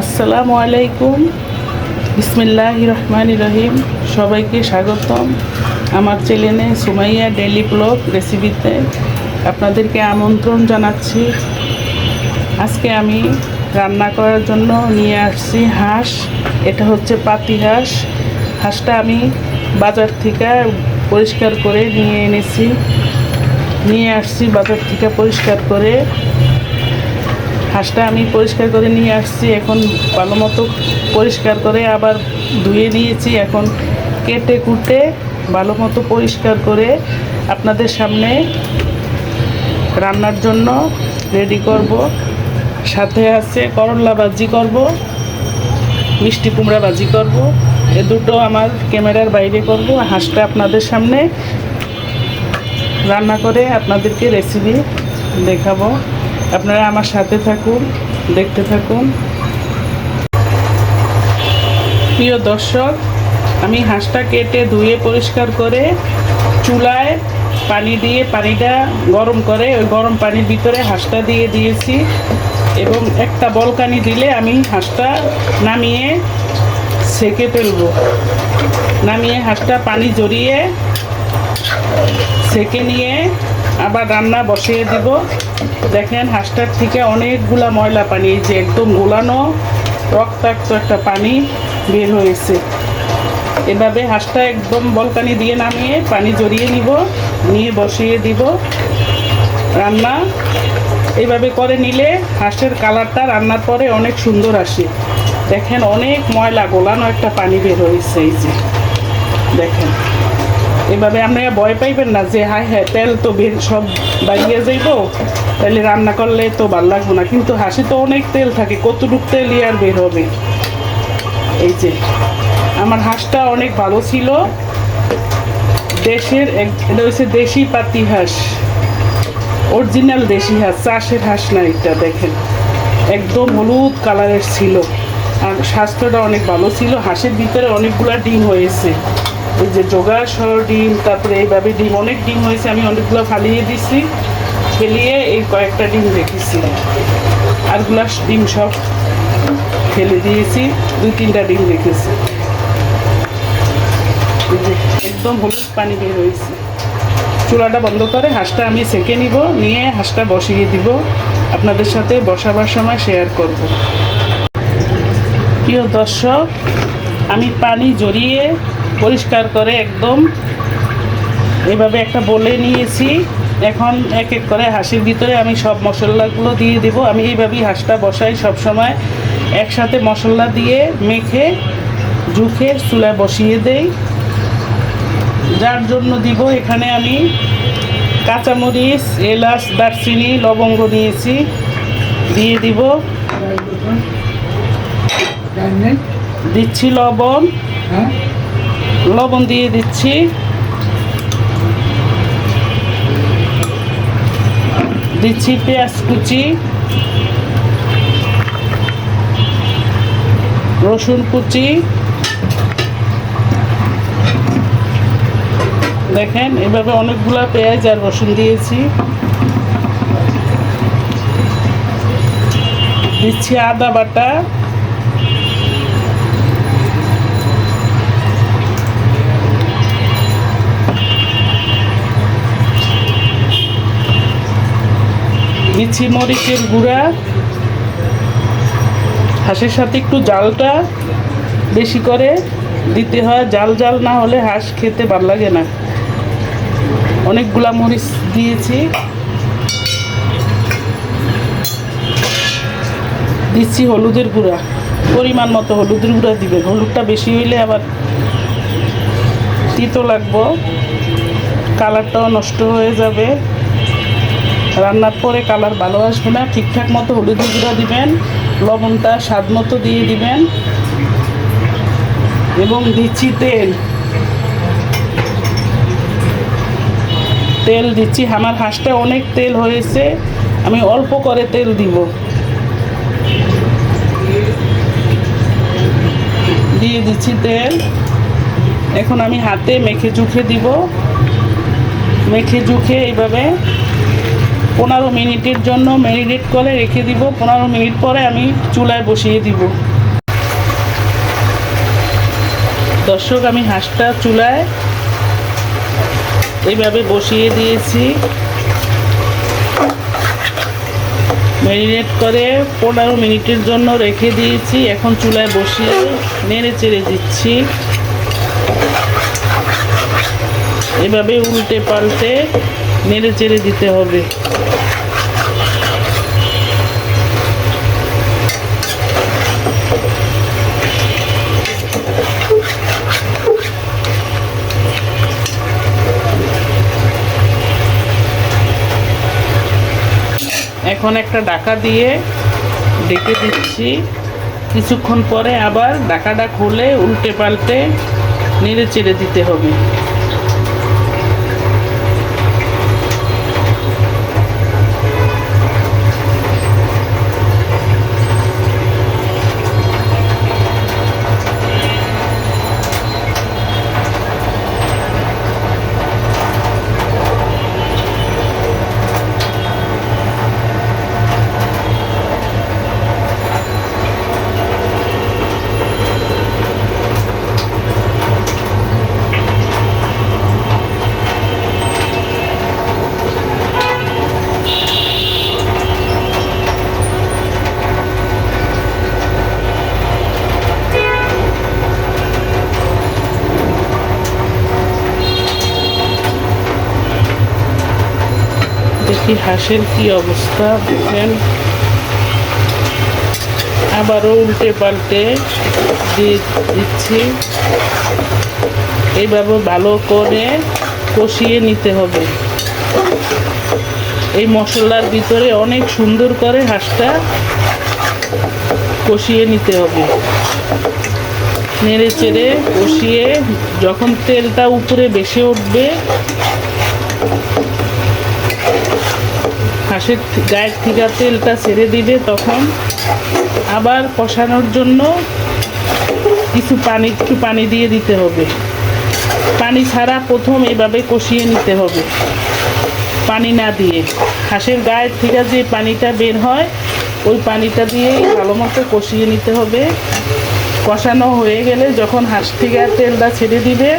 আসসালামু আলাইকুম। বিসমিল্লাহ রহমান রহিম। সবাইকে স্বাগতম আমার চ্যানেলে সুমাইয়া ডেলি ব্লগ রেসিপিতে। আপনাদেরকে আমন্ত্রণ জানাচ্ছি। আজকে আমি রান্না করার জন্য নিয়ে আসছি হাঁস। এটা হচ্ছে পাতি হাঁস। হাঁসটা আমি বাজার থেকে পরিষ্কার করে নিয়ে এনেছি। নিয়ে আসছি বাজার থেকে পরিষ্কার করে। হাঁসটা আমি পরিষ্কার করে নিয়ে আসছি। এখন ভালো মতো পরিষ্কার করে আবার ধুয়ে নিয়েছি। এখন কেটে কুটে ভালো মতো পরিষ্কার করে আপনাদের সামনে রান্নার জন্য রেডি করব। সাথে আছে করলা ভাজি করব, মিষ্টি কুমড়া ভাজি করব। এ দুটো আমার ক্যামেরার বাইরে করব। হাঁসটা আপনাদের সামনে রান্না করে আপনাদেরকে রেসিপি দেখাবো। আপনারা আমার সাথে থাকুন, দেখতে থাকুন। প্রিয় দর্শক, আমি হাঁসটা কেটে ধুয়ে পরিষ্কার করে চুলায় পানি দিয়ে পানিটা গরম করে, ওই গরম পানির ভিতরে হাঁসটা দিয়ে দিয়েছি এবং একটা বলকানি দিলে আমি হাঁসটা নামিয়ে সেকে ফেলব। নামিয়ে হাঁসটা পানি জড়িয়ে সেকে নিয়ে আবার রান্না বসিয়ে দিব। দেখেন হাঁসটার থেকে অনেকগুলা ময়লা পানি, এই যে একদম গোলানো, রক্তাক্ত একটা পানি বের হয়েছে। এভাবে হাঁসটা একদম বলকানি দিয়ে নামিয়ে পানি জড়িয়ে নিব, নিয়ে বসিয়ে দিব। রান্না এইভাবে করে নিলে হাঁসের কালারটা রান্নার পরে অনেক সুন্দর আসে। দেখেন, অনেক ময়লা, গোলানো একটা পানি বের হয়েছে, এই যে। দেখেন, এভাবে আপনারা ভয় পাইবেন না যে হায় হ্যাঁ তেল তো বের, সব বাইরে যাইব। তাহলে রান্না করলে তো ভালো লাগবে না। কিন্তু হাসি তো অনেক তেল থাকে, কতটুক তেল আর বের হবে? এই যে, আমার হাঁসটা অনেক ভালো ছিল। দেশের এটা হচ্ছে দেশি পাতি হাঁস। অরিজিনাল দেশি হাঁস, চাষের হাঁস না এটা, দেখেন। একদম হলুদ কালারের ছিল। আর স্বাস্থ্যটা অনেক ভালো ছিল। হাঁসের ভিতরে অনেকগুলো ডিম হয়েছে। ওই যে যোগাসর ডিম, তারপরে এইভাবে ডিম, অনেক ডিম হয়েছে, আমি অনেকগুলো ফালিয়ে দিছি। ফেলিয়ে এই কয়েকটা ডিম রেখেছি। আরগুলা ডিম সব ফেলে দিয়েছি, দুই তিনটা ডিম রেখেছি। একদম হলুদ পানি বের হয়েছে। চুলাটা বন্ধ করে হাঁসটা আমি সেঁকে নিব, নিয়ে হাঁসটা বসিয়ে দিব। আপনাদের সাথে বসাবার সময় শেয়ার করব। প্রিয় দর্শক, আমি পানি জড়িয়ে পরিষ্কার করে একদম এভাবে একটা বলে নিয়েছি। এখন এক এক করে হাঁসের ভিতরে আমি সব মশলাগুলো দিয়ে দিব। আমি এইভাবেই হাঁসটা বসাই সব সময় একসাথে মশলা দিয়ে মেখে জুখে চুলায় বসিয়ে দেই। যার জন্য দিব এখানে আমি কাঁচামরিচ এলাচ দারচিনি লবঙ্গ নিয়েছি দিয়ে দিব দিচ্ছি লবণ। লবণ দিয়ে দিচ্ছি। দিচ্ছি পেঁয়াজ কুচি, রসুন কুচি। দেখেন, এভাবে অনেকগুলো পেঁয়াজ আর রসুন দিয়েছি। দিচ্ছি আদা বাটা। দিচ্ছি মরিচের গুঁড়া, হাঁসের সাথে একটু জালটা বেশি করে দিতে হয়। জাল জাল না হলে হাঁস খেতে ভালো লাগে না। অনেকগুলা মরিচ দিয়েছি। দিচ্ছি হলুদের গুঁড়া। পরিমাণ মতো হলুদের গুঁড়া দিবেন। হলুদটা বেশি হইলে আবার তিতো লাগবো। কালারটাও নষ্ট হয়ে যাবে। রান্নার পরে কালার ভালো আসবে না, ঠিকঠাক মতো হলুদের গুঁড়া দিবেন, লবণটা স্বাদ মতো দিয়ে দিবেন, এবং দিচ্ছি তেল। তেল দিচ্ছি, আমার হাঁসটা অনেক তেল হয়েছে, আমি অল্প করে তেল দিব। দিয়ে দিচ্ছি তেল। এখন আমি হাতে মেখে চুখে দিব। মেখে চুখে এইভাবে পনেরো মিনিটের জন্য ম্যারিনেট করে রেখে দিব। পনেরো মিনিট পরে আমি চুলায় বসিয়ে দিব। দর্শক, আমি হাঁসটা চুলায় এইভাবে বসিয়ে দিয়েছি। ম্যারিনেট করে পনেরো মিনিটের জন্য রেখে দিয়েছি। এখন চুলায় বসিয়ে নেড়ে চেড়ে দিচ্ছি। এভাবে উল্টে পাল্টে নেড়ে চেড়ে দিতে হবে। এখন একটা ডাকা দিয়ে ডেকে দিচ্ছি। কিছুক্ষণ পরে আবার ডাকাটা খুলে উল্টে পাল্টে নেড়ে চেড়ে দিতে হবে। দেখি হাঁসের কি অবস্থা, দেখেন। আবারও উল্টে পাল্টে দিয়ে দিচ্ছি। এইভাবে ভালো করে কষিয়ে নিতে হবে। এই মশলার ভিতরে অনেক সুন্দর করে হাঁসটা কষিয়ে নিতে হবে। নেড়ে চেড়ে কষিয়ে যখন তেলটা উপরে বেশি উঠবে হাঁসের গায়ের থেকে তেলটা ছেড়ে দিবে তখন আবার কষানোর জন্য কিছু পানি, একটু পানি দিয়ে দিতে হবে। পানি ছাড়া প্রথম এভাবে কষিয়ে নিতে হবে। পানি না দিয়ে। হাঁসের গায়ের থেকে যে পানিটা বের হয়, ওই পানিটা দিয়েই ভালো মতো কষিয়ে নিতে হবে। কষানো হয়ে গেলে যখন হাঁস থেকে তেলটা ছেড়ে দিবে,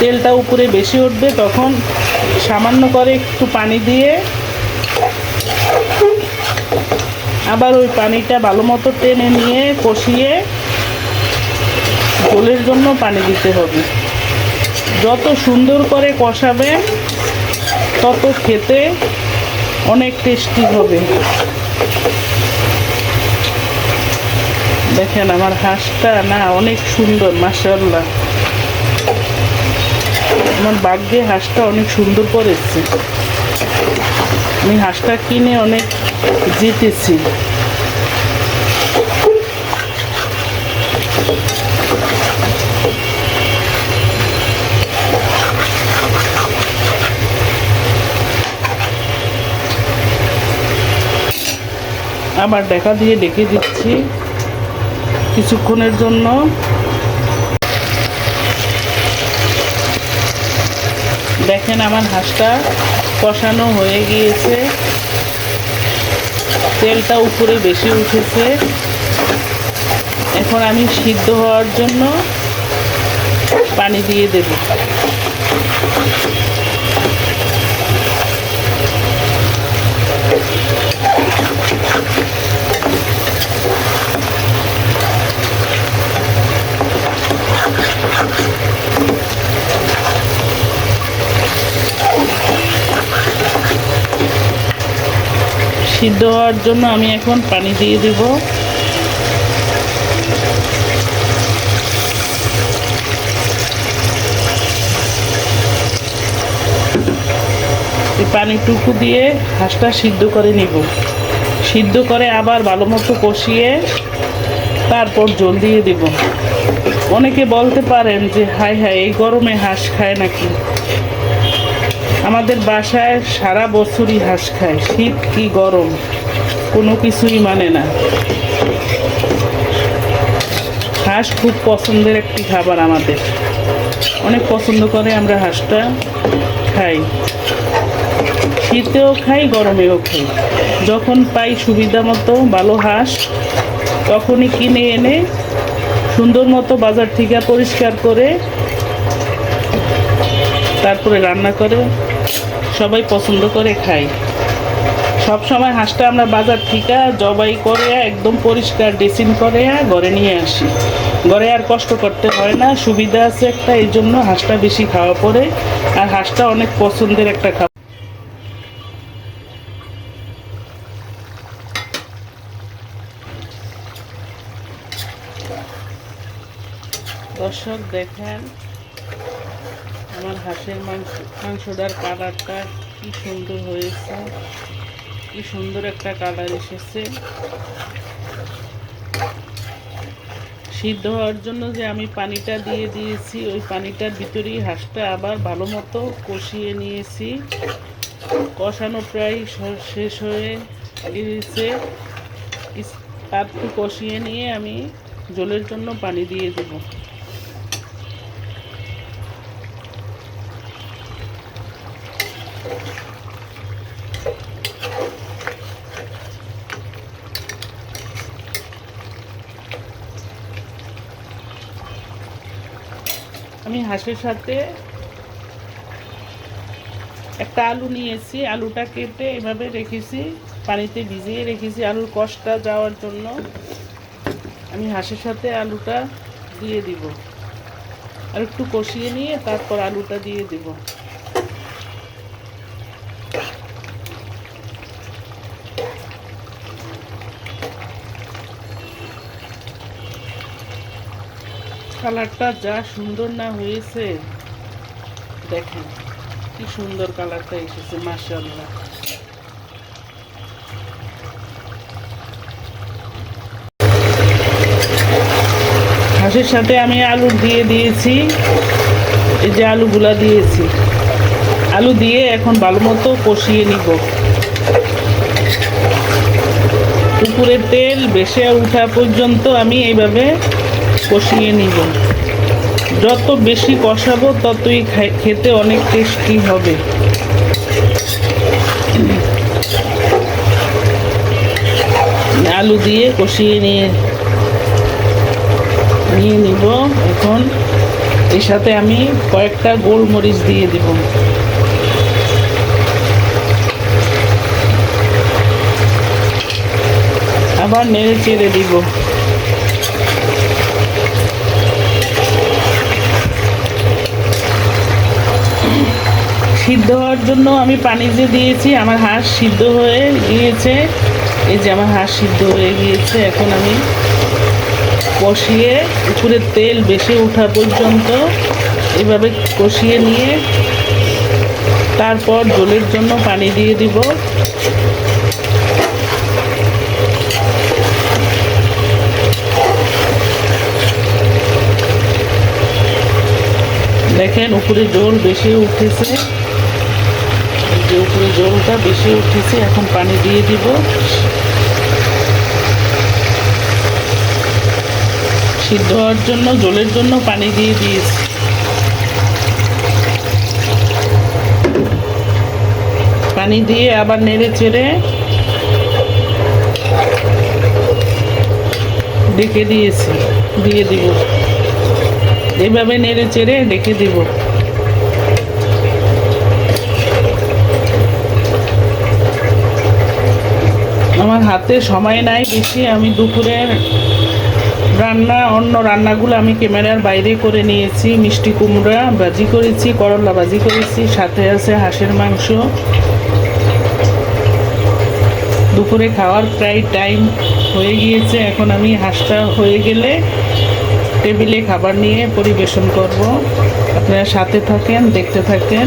তেলটা উপরে বেশি উঠবে তখন সামান্য করে একটু পানি দিয়ে আবার ওই পানিটা ভালো মতো টেনে নিয়ে কষিয়ে ঝোলের জন্য পানি দিতে হবে। যত সুন্দর করে কষাবে তত খেতে অনেক টেস্টি হবে। দেখেন আমার হাঁসটা না অনেক সুন্দর মাসাল্লাহ আমার বাগ্যে হাঁসটা অনেক সুন্দর করেছে আমি হাঁসটা কিনে অনেক জিতেছি। আবার দেখা দিয়ে ডেকে দিচ্ছি কিছুক্ষণের জন্য। দেখেন আমার হাঁসটা কষানো হয়ে গিয়েছে। তেলটা উপরে বেশি উঠেছে। এখন আমি সিদ্ধ হওয়ার জন্য পানি দিয়ে দেব। সিদ্ধ হওয়ার জন্য আমি এখন পানি দিয়ে দেব। এই পানিটুকু দিয়ে হাঁসটা সিদ্ধ করে নিব। সিদ্ধ করে আবার ভালো মতো কষিয়ে তারপর জল দিয়ে দেব। অনেকে বলতে পারেন যে হাই হাই এই গরমে হাঁস খায় নাকি? আমাদের বাসায় সারা বছরই হাঁস খায়। শীত কি গরম, কোনো কিছুই মানে না। হাঁস খুব পছন্দের একটি খাবার আমাদের। অনেক পছন্দ করে আমরা হাঁসটা খাই। শীতেও খাই, গরমেও খাই। যখন পাই সুবিধা মতো ভালো হাঁস, তখনই কিনে এনে সুন্দর মতো বাজার থেকে পরিষ্কার করে তারপরে রান্না করে। সবাই পছন্দ করে খাই। সব সময় হাঁসটা আমরা বাজার থেকে জবাই করে একদম পরিষ্কার ড্রেসিং করে ঘরে নিয়ে আসি। ঘরে আর কষ্ট করতে হয় না, সুবিধা আছে একটা, এই জন্য হাঁসটা বেশি খাওয়া পড়ে আর হাঁসটা অনেক পছন্দের একটা খাবার। দর্শক দেখেন আমার হাঁসের মাংস, মাংসটার কালারটা কি সুন্দর হয়েছে। কি সুন্দর একটা কালার এসেছে। সিদ্ধ হওয়ার জন্য যে আমি পানিটা দিয়ে দিয়েছি, ওই পানিটার ভিতরেই হাঁসটা আবার ভালো মতো কষিয়ে নিয়েছি। কষানো প্রায় শেষ হয়ে গিয়েছে। একটু কষিয়ে নিয়ে আমি জলের জন্য পানি দিয়ে দেবো। আমি হাঁসের সাথে একটা আলু নিয়েছি, আলুটা কেটে এভাবে রেখেছি, পানিতে ভিজিয়ে রেখেছি। আলুর কষটা যাওয়ার জন্য আমি হাঁসের সাথে আলুটা দিয়ে দিব। আর একটু কষিয়ে নিয়ে তারপর আলুটা দিয়ে দিব। কালারটা যা সুন্দর না হয়েছে, দেখেন কি সুন্দর কালারটা এসেছে, মাশাআল্লাহ। হাঁসের সাথে আমি আলু দিয়ে দিয়েছি, এই যে আলুগুলা দিয়েছি। আলু দিয়ে এখন ভালো মতো কষিয়ে নিব। উপরের তেল বেশি উঠা পর্যন্ত আমি এইভাবে কষিয়ে নিব। যত বেশি কষাবো, ততই খেতে অনেক টেস্টি হবে। আলু দিয়ে কষিয়ে নিয়ে নিয়ে নিব। এখন এর সাথে আমি কয়েকটা গোলমরিচ দিয়ে দিব। আবার নেড়ে চেড়ে দিব। সিদ্ধ হওয়ার জন্য আমি পানি যে দিয়েছি, আমার হাঁস সিদ্ধ হয়ে গিয়েছে। এই যে আমার হাঁস সিদ্ধ হয়ে গিয়েছে, এখন আমি কষিয়ে উপরে তেল বেশি ওঠা পর্যন্ত এভাবে কষিয়ে নিয়ে তারপর জলের জন্য পানি দিয়ে দিব। দেখেন উপরে জল বেশি উঠেছে। উপরে জলটা বেশি উঠেছে, এখন পানি দিয়ে দিব। সিদ্ধ হওয়ার জন্য, জলের জন্য পানি দিয়ে দিয়েছি। পানি দিয়ে আবার নেড়ে চেড়ে ডেকে দিয়েছি, দিয়ে দিব। এভাবে নেড়ে চেড়ে ডেকে দিব। আমার হাতে সময় নাই বেশি, আমি দুপুরের রান্না, অন্য রান্নাগুলো আমি ক্যামেরার বাইরে করে নিয়েছি। মিষ্টি কুমড়া ভাজি করেছি, করলা ভাজি করেছি, সাথে আছে হাঁসের মাংস। দুপুরে খাওয়ার প্রায় টাইম হয়ে গিয়েছে। এখন আমি হাঁসটা হয়ে গেলে টেবিলে খাবার নিয়ে পরিবেশন করব। আপনারা সাথে থাকেন, দেখতে থাকেন।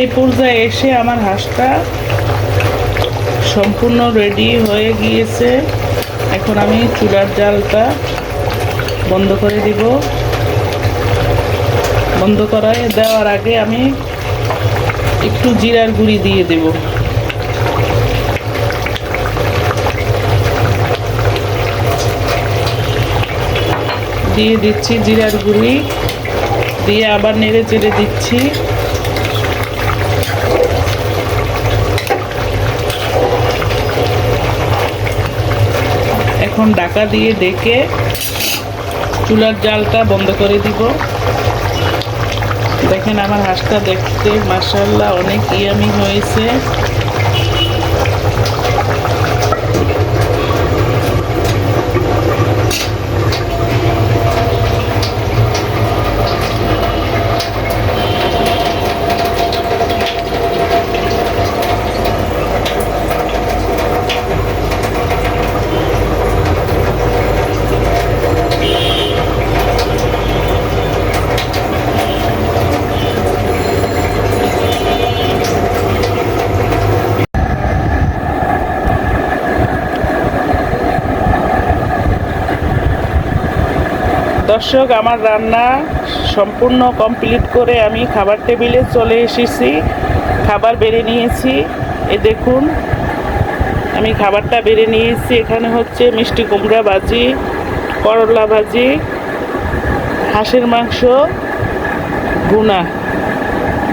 এই পর্যায়ে এসে আমার হাঁসটা সম্পূর্ণ রেডি হয়ে গিয়েছে। এখন আমি চুলার জালটা বন্ধ করে দিব। বন্ধ করায় দেওয়ার আগে আমি একটু জিরার গুঁড়ি দিয়ে দেব। দিয়ে দিচ্ছি জিরার গুঁড়ি। দিয়ে আবার নেড়ে চেড়ে দিচ্ছি। এখন ডাকা দিয়ে ডেকে চুলার জালটা বন্ধ করে দিব। দেখেন আমার হাঁসটা দেখতে মাসাল্লাহ অনেক ইয়ামি হয়েছে। দর্শক, আমার রান্না সম্পূর্ণ কমপ্লিট করে আমি খাবার টেবিলে চলে এসেছি। খাবার বেড়ে নিয়েছি। এ দেখুন, আমি খাবারটা বেড়ে নিয়েছি। এখানে হচ্ছে মিষ্টি কুমড়া ভাজি, করলা ভাজি, হাঁসের মাংস বুনা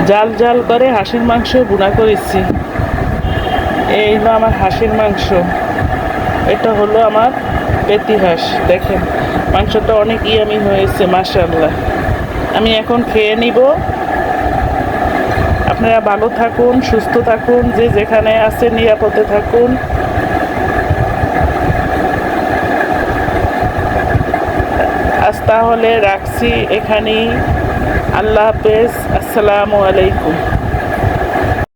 জাল জাল করে হাঁসের মাংস বুনা করেছি। এই হলো আমার হাঁসের মাংস। এটা হলো আমার পেতি হাঁস দেখেন, মাংসটা অনেক ইয়ামি হয়েছে মাশাল্লাহ আমি এখন খেয়ে নিব। আপনারা ভালো থাকুন, সুস্থ থাকুন, যে যেখানে আছে নিরাপদে থাকুন। আজ তাহলে রাখছি এখানেই। আল্লাহ হাফেজ, আসসালামু আলাইকুম।